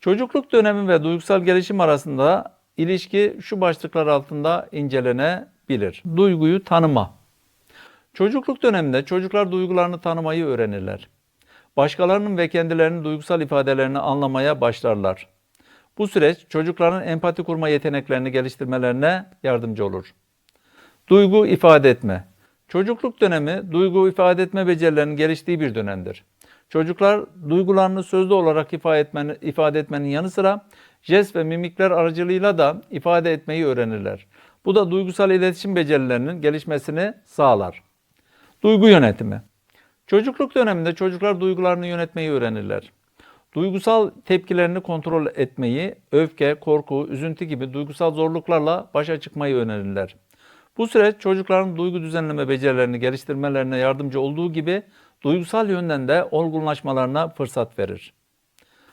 Çocukluk dönemi ve duygusal gelişim arasında ilişki şu başlıklar altında incelenebilir. Duyguyu tanıma. Çocukluk döneminde çocuklar duygularını tanımayı öğrenirler. Başkalarının ve kendilerinin duygusal ifadelerini anlamaya başlarlar. Bu süreç çocukların empati kurma yeteneklerini geliştirmelerine yardımcı olur. Duygu ifade etme. Çocukluk dönemi duygu ifade etme becerilerinin geliştiği bir dönemdir. Çocuklar duygularını sözlü olarak ifade etmenin, ifade etmenin yanı sıra jest ve mimikler aracılığıyla da ifade etmeyi öğrenirler. Bu da duygusal iletişim becerilerinin gelişmesini sağlar. Duygu yönetimi. Çocukluk döneminde çocuklar duygularını yönetmeyi öğrenirler. Duygusal tepkilerini kontrol etmeyi, öfke, korku, üzüntü gibi duygusal zorluklarla başa çıkmayı öğrenirler. Bu süreç çocukların duygu düzenleme becerilerini geliştirmelerine yardımcı olduğu gibi duygusal yönden de olgunlaşmalarına fırsat verir.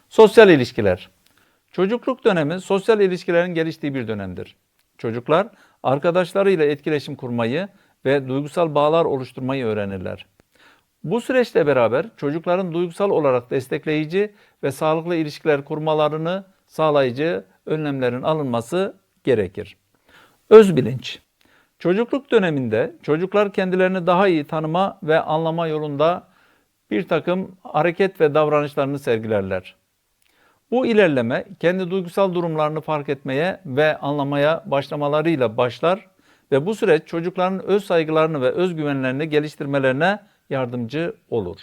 Sosyal ilişkiler. Çocukluk dönemi sosyal ilişkilerin geliştiği bir dönemdir. Çocuklar arkadaşlarıyla etkileşim kurmayı ve duygusal bağlar oluşturmayı öğrenirler. Bu süreçle beraber çocukların duygusal olarak destekleyici ve sağlıklı ilişkiler kurmalarını sağlayıcı önlemlerin alınması gerekir. Öz bilinç. Çocukluk döneminde çocuklar kendilerini daha iyi tanıma ve anlama yolunda bir takım hareket ve davranışlarını sergilerler. Bu ilerleme kendi duygusal durumlarını fark etmeye ve anlamaya başlamalarıyla başlar ve bu süreç çocukların öz saygılarını ve özgüvenlerini geliştirmelerine yardımcı olur.